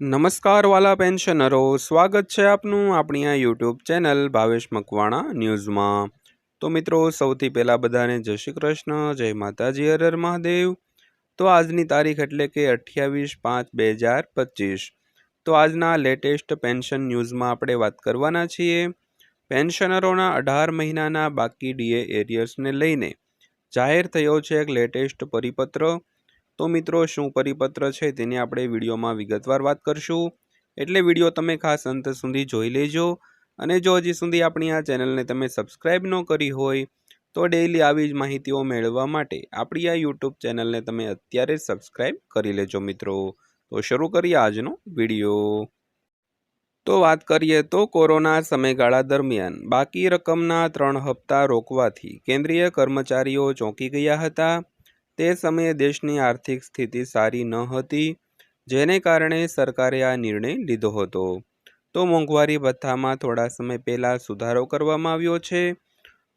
નમસ્કાર વાલા પેન્શનરો, સ્વાગત છે આપનું આપણી આ યુટ્યુબ ચેનલ ભાવેશ મકવાણા ન્યૂઝમાં. તો મિત્રો, સૌથી પહેલાં બધાને જય શ્રી કૃષ્ણ, જય માતાજી હરર મહાદેવ. તો આજની તારીખ એટલે કે અઠ્યાવીસ પાંચ બે હજાર પચીસ. તો આજના લેટેસ્ટ પેન્શન ન્યૂઝમાં આપણે વાત કરવાના છીએ. પેન્શનરોના અઢાર મહિનાના બાકી ડીએ એરિયર્સને લઈને જાહેર થયો છે એક લેટેસ્ટ પરિપત્ર. તો મિત્રો, શું પરિપત્ર છે તેની આપણે વિડીયોમાં વિગતવાર વાત કરશું. એટલે વીડિયો તમે ખાસ અંત સુધી જોઈ લેજો અને જો હજી સુધી આપણી આ ચેનલને તમે સબસ્ક્રાઈબ ન કરી હોય, તો ડેઈલી આવી જ માહિતીઓ મેળવવા માટે આપણી આ યુટ્યુબ ચેનલને તમે અત્યારે સબસ્ક્રાઈબ કરી લેજો મિત્રો. તો શરૂ કરીએ આજનો વીડિયો. તો વાત કરીએ તો કોરોના સમયગાળા દરમિયાન બાકી રકમના ત્રણ હપ્તા રોકવાથી કેન્દ્રીય કર્મચારીઓ ચોંકી ગયા હતા. તે સમયે દેશની આર્થિક સ્થિતિ સારી ન હતી, જેને કારણે સરકારે આ નિર્ણય લીધો હતો. તો મોંઘવારી ભથ્થામાં થોડા સમય પહેલાં સુધારો કરવામાં આવ્યો છે.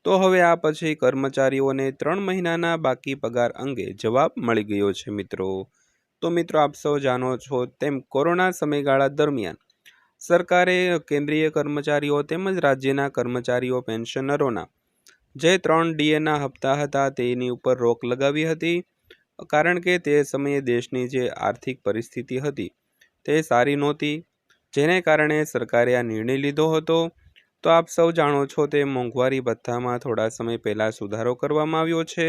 તો હવે આ પછી કર્મચારીઓને ત્રણ મહિનાના બાકી પગાર અંગે જવાબ મળી ગયો છે મિત્રો. તો મિત્રો આપ સૌ જાણો છો તેમ કોરોના સમયગાળા દરમિયાન સરકારે કેન્દ્રીય કર્મચારીઓ તેમજ રાજ્યના કર્મચારીઓ, પેન્શનરોના જે ત્રણ ડીએના હપ્તા હતા તેની ઉપર રોક લગાવી હતી, કારણ કે તે સમયે દેશની જે આર્થિક પરિસ્થિતિ હતી તે સારી નહોતી. જેને કારણે સરકારે આ નિર્ણય લીધો હતો. તો આપ સૌ જાણો છો તે મોંઘવારી ભથ્થામાં થોડા સમય પહેલાં સુધારો કરવામાં આવ્યો છે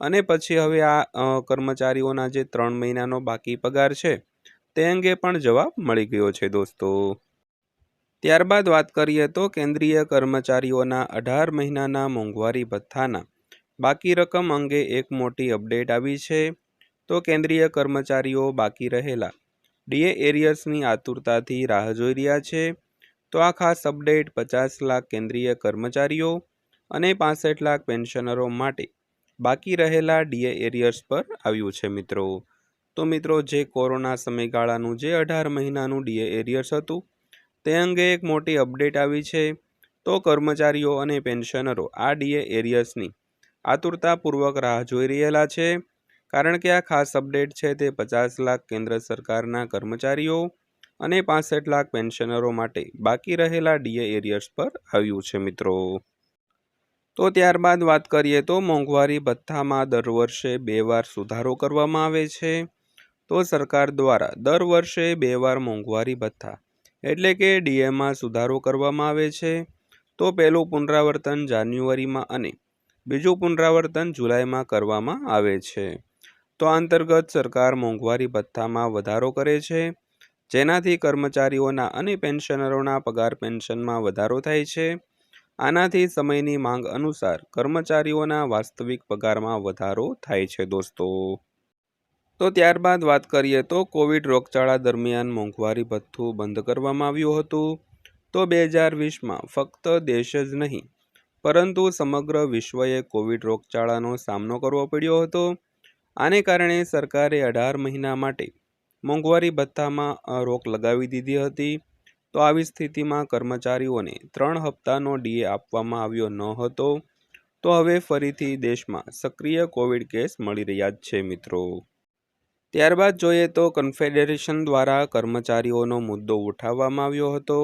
અને પછી હવે આ કર્મચારીઓના જે ત્રણ મહિનાનો બાકી પગાર છે તે અંગે પણ જવાબ મળી ગયો છે દોસ્તો. ત્યારબાદ વાત કરીએ તો કેન્દ્રીય કર્મચારીઓના અઢાર મહિનાના મોંઘવારી ભથ્થાના. બાકી રકમ અંગે એક મોટી અપડેટ આવી છે. તો કેન્દ્રીય કર્મચારીઓ બાકી રહેલા. ડીએ એરિયર્સની આતુરતાથી રાહ જોઈ રહ્યા છે. તો આ ખાસ અપડેટ પચાસ લાખ કેન્દ્રીય કર્મચારીઓ અને પાસઠ લાખ પેન્શનરો માટે બાકી રહેલા ડીએ એરિયર્સ પર આવ્યું છે મિત્રો. તો મિત્રો, જે કોરોના સમયગાળાનું જે અઢાર મહિનાનું ડીએ એરિયર્સ હતું તે અંગે એક મોટી અપડેટ આવી છે તો કર્મચારીઓ અને પેન્શનરો આ ડીએ એરિયર્સની આતુરતાપૂર્વક રાહ જોઈ રહેલા છે કારણ કે આ ખાસ અપડેટ છે તે પચાસ લાખ કેન્દ્ર સરકારના કર્મચારીઓ અને પાસઠ લાખ પેન્શનરો માટે બાકી રહેલા ડીએ એરિયર્સ પર આવ્યું છે, મિત્રો. તો ત્યારબાદ વાત કરીએ તો મોંઘવારી ભથ્થામાં દર વર્ષે બે વાર સુધારો કરવામાં આવે છે. તો સરકાર દ્વારા દર વર્ષે બે વાર મોંઘવારી ભથ્થા એટલે કે ડીએમાં સુધારો કરવામાં આવે છે. તો પહેલું પુનરાવર્તન જાન્યુઆરીમાં અને બીજું પુનરાવર્તન જુલાઈમાં કરવામાં આવે છે. તો અંતર્ગત સરકાર મોંઘવારી ભથ્થામાં વધારો કરે છે, જેનાથી કર્મચારીઓના અને પેન્શનરોના પગાર પેન્શનમાં વધારો થાય છે. આનાથી સમયની માંગ અનુસાર કર્મચારીઓના વાસ્તવિક પગારમાં વધારો થાય છે દોસ્તો. તો ત્યારબાદ વાત કરીએ તો કોવિડ રોગચાળા દરમિયાન મોંઘવારી ભથ્થું બંધ કરવામાં આવ્યું હતું. તો બે હજાર વીસમાં ફક્ત દેશ જ નહીં, પરંતુ સમગ્ર વિશ્વએ કોવિડ રોગચાળાનો સામનો કરવો પડ્યો હતો. આને કારણે સરકારે અઢાર મહિના માટે મોંઘવારી ભથ્થામાં રોક લગાવી દીધી હતી. તો આવી સ્થિતિમાં કર્મચારીઓને ત્રણ હપ્તાનો ડીએ આપવામાં આવ્યો ન હતો. તો હવે ફરીથી દેશમાં સક્રિય કોવિડ કેસ મળી રહ્યા છે મિત્રો. ત્યારબાદ જોઈએ તો કન્ફેડરેશન દ્વારા કર્મચારીઓનો મુદ્દો ઉઠાવવામાં આવ્યો હતો.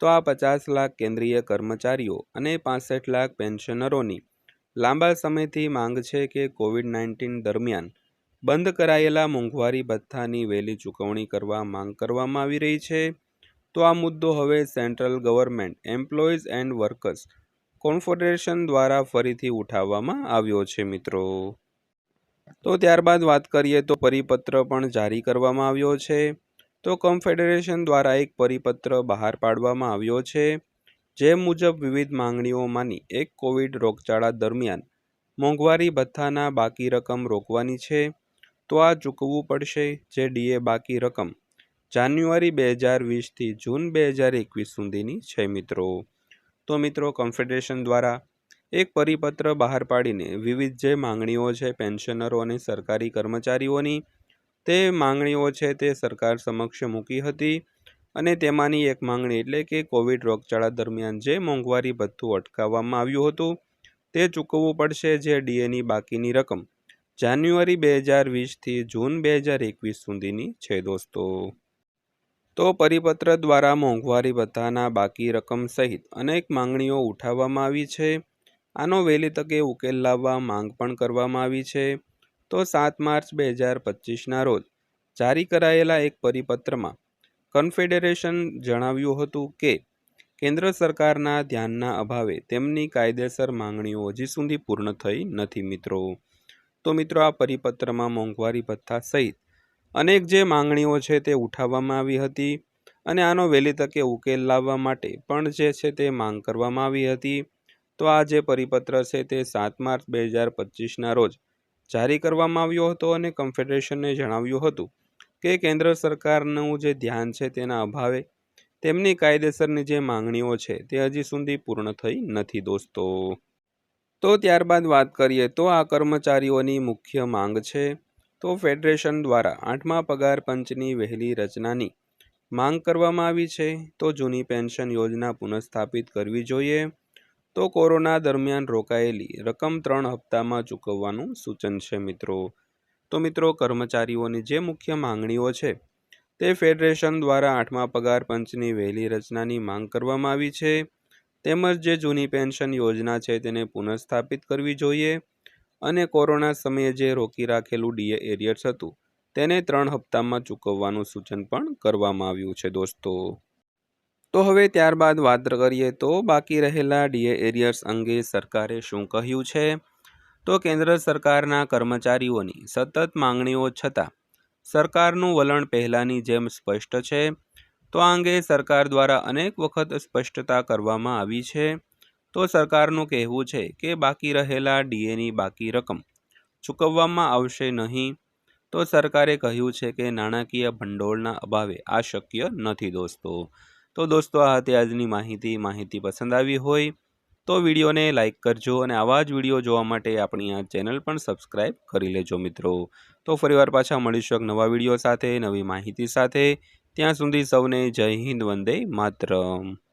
તો આ પચાસ લાખ કેન્દ્રીય કર્મચારીઓ અને પાસઠ લાખ પેન્શનરોની લાંબા સમયથી માંગ છે કે કોવિડ નાઇન્ટીન દરમિયાન બંધ કરાયેલા મોંઘવારી ભથ્થાની વહેલી ચૂકવણી કરવા માંગ કરવામાં આવી રહી છે. તો આ મુદ્દો હવે central government employees and workers confederation દ્વારા ફરીથી ઉઠાવવામાં આવ્યો છે મિત્રો. તો ત્યારબાદ વાત કરીએ તો પરિપત્ર પણ જારી કરવામાં આવ્યો છે. તો કન્ફેડરેશન દ્વારા એક પરિપત્ર બહાર પાડવામાં આવ્યો છે. જે મુજબ વિવિધ માંગણીઓમાંની એક કોવિડ રોગચાળા દરમિયાન મોંઘવારી ભથ્થાના બાકી રકમ રોકવાની છે. તો આ ચૂકવવું પડશે જે ડીએ બાકી રકમ જાન્યુઆરી બે હજાર વીસથી જૂન બે હજાર એકવીસ સુધીની છે મિત્રો. તો મિત્રો કન્ફેડરેશન દ્વારા એક પરિપત્ર બહાર પાડીને વિવિધ જે માંગણીઓ છે પેન્શનરો અને સરકારી કર્મચારીઓની, તે માંગણીઓ છે તે સરકાર સમક્ષ મૂકી હતી અને તેમાંની એક માંગણી એટલે કે કોવિડ રોગચાળા દરમિયાન જે મોંઘવારી ભથ્થું અટકાવવામાં આવ્યું હતું, તે ચૂકવવું પડશે જે ડીએની બાકીની રકમ. જાન્યુઆરી બે હજાર વીસથી જૂન બે હજાર એકવીસ સુધીની છે દોસ્તો. તો પરિપત્ર દ્વારા મોંઘવારી ભથ્થાના બાકી રકમ સહિત અનેક માંગણીઓ ઉઠાવવામાં આવી છે. આનો વહેલી તકે ઉકેલ લાવવા માંગ પણ કરવામાં આવી છે. તો સાત માર્ચ બે હજાર પચીસના રોજ જારી કરાયેલા એક પરિપત્રમાં કન્ફેડરેશન જણાવ્યું હતું કે, કેન્દ્ર સરકારના ધ્યાનના અભાવે તેમની કાયદેસર માંગણીઓ હજી સુધી પૂર્ણ થઈ નથી મિત્રો. તો મિત્રો, આ પરિપત્રમાં મોંઘવારી ભથ્થા સહિત અનેક જે માંગણીઓ છે તે ઉઠાવવામાં આવી હતી અને આનો વહેલી તકે ઉકેલ લાવવા માટે પણ જે છે તે માંગ કરવામાં આવી હતી. તો આ જે પરિપત્ર છે તે સાત માર્ચ બે હજાર પચીસના રોજ જારી કરવામાં આવ્યો હતો અને કન્ફેડરેશને જણાવ્યું હતું કે કેન્દ્ર સરકારનું જે ધ્યાન છે તેના અભાવે તેમની કાયદેસરની જે માંગણીઓ છે તે હજી સુધી પૂર્ણ થઈ નથી દોસ્તો. તો ત્યારબાદ વાત કરીએ તો આ કર્મચારીઓની મુખ્ય માંગ છે તો ફેડરેશન દ્વારા આઠમા પગાર પંચની વહેલી રચનાની માંગ કરવામાં આવી છે તો જૂની પેન્શન યોજના પુનઃસ્થાપિત કરવી જોઈએ તો કોરોના દરમિયાન રોકાયેલી રકમ ત્રણ હપ્તામાં ચૂકવવાનું સૂચન છે મિત્રો. તો મિત્રો, કર્મચારીઓની જે મુખ્ય માંગણીઓ છે, તે ફેડરેશન દ્વારા આઠમા પગાર પંચની વહેલી રચનાની માંગ કરવામાં આવી છે. તેમજ જે જૂની પેન્શન યોજના છે, તેને પુનઃસ્થાપિત કરવી જોઈએ અને કોરોના સમયે જે રોકી રાખેલું ડીએ એરિયર્સ હતું, તેને ત્રણ હપ્તામાં ચૂકવવાનું સૂચન પણ કરવામાં આવ્યું છે દોસ્તો. તો હવે ત્યારબાદ વાત કરીએ તો બાકી રહેલા ડીએ એરિયર્સ અંગે સરકારે શું કહ્યું છે? તો કેન્દ્ર સરકારના કર્મચારીઓની સતત માંગણીઓ છતાં સરકારનું વલણ પહેલાંની જેમ સ્પષ્ટ છે. તો આ અંગે સરકાર દ્વારા અનેક વખત સ્પષ્ટતા કરવામાં આવી છે. તો સરકારનું કહેવું છે કે બાકી રહેલા ડીએની બાકી રકમ ચૂકવવામાં આવશે નહીં. તો સરકારે કહ્યું છે કે નાણાકીય ભંડોળના અભાવે આ શક્ય નથી દોસ્તો. તો દોસ્તો, આ હતી આજની માહિતી. માહિતી પસંદ આવી હોય તો વિડીયોને લાઇક કરજો અને આવા જ વીડિયો જોવા માટે આપણી આ ચેનલ પણ સબસ્ક્રાઈબ કરી લેજો મિત્રો. તો ફરીવાર પાછા મળીશું એક નવા વીડિયો સાથે, નવી માહિતી સાથે. ત્યાં સુધી સૌને જય હિન્દ, વંદે માતરમ.